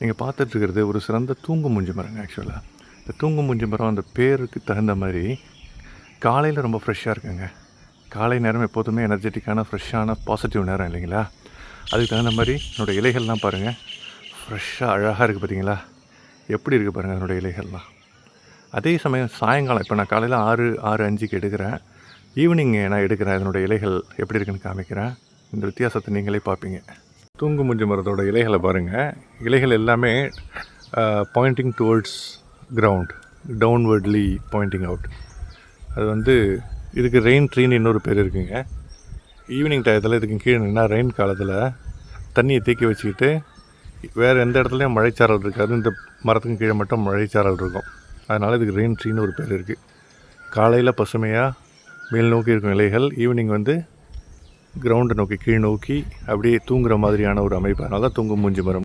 நீங்கள் பார்த்துட்ருக்கிறது ஒரு சிறந்த தூங்கு மூஞ்சி மரங்க ஆக்சுவலாக இந்த தூங்கு மூஞ்சி மரம் அந்த பேருக்கு தகுந்த மாதிரி காலையில் ரொம்ப ஃப்ரெஷ்ஷாக இருக்குங்க. காலை நேரம் எப்போதுமே எனர்ஜெட்டிக்கான ஃப்ரெஷ்ஷான பாசிட்டிவ் நேரம் இல்லைங்களா? அதுக்கு தகுந்த மாதிரி என்னோடய இலைகள்லாம் பாருங்கள் ஃப்ரெஷ்ஷாக அழகாக இருக்குது பார்த்தீங்களா எப்படி இருக்குது பாருங்கள் அதனுடைய இலைகள்லாம்? அதே சமயம் சாயங்காலம் இப்போ நான் காலையில் ஆறு ஆறு அஞ்சுக்கு எடுக்கிறேன். ஈவினிங் நான் எடுக்கிறேன் இதனுடைய இலைகள் எப்படி இருக்குன்னு காமிக்கிறேன். இந்த வித்தியாசத்தை நீங்களே பார்ப்பீங்க. தூங்கு மூஞ்சி மரத்தோட இலைகளை பாருங்கள் இலைகள் எல்லாமே pointing towards ground downwardly pointing out அது வந்து இதுக்கு ரெயின் ட்ரீன்னு இன்னொரு பேர் இருக்குங்க. ஈவினிங் டயத்தில் இதுக்கு கீழே நின்னா ரெயின் காலத்தில் தண்ணியை தேக்கி வச்சுக்கிட்டு வேறு எந்த இடத்துலையும் மழைச்சாரல் இருக்காது. இந்த மரத்துக்கு கீழே மட்டும் மழைச்சாரல் இருக்கும். அதனால் இதுக்கு ரெயின் ட்ரீன்னு ஒரு பேர் இருக்குது காலையில் பசுமையாக மேல் நோக்கி இருக்கும் இலைகள் ஈவினிங் வந்து கிரவுண்டை நோக்கி கீழ் நோக்கி அப்படியே தூங்குற மாதிரியான ஒரு அமைப்பு அதனால தான் தூங்கும் மூஞ்சி மரம்.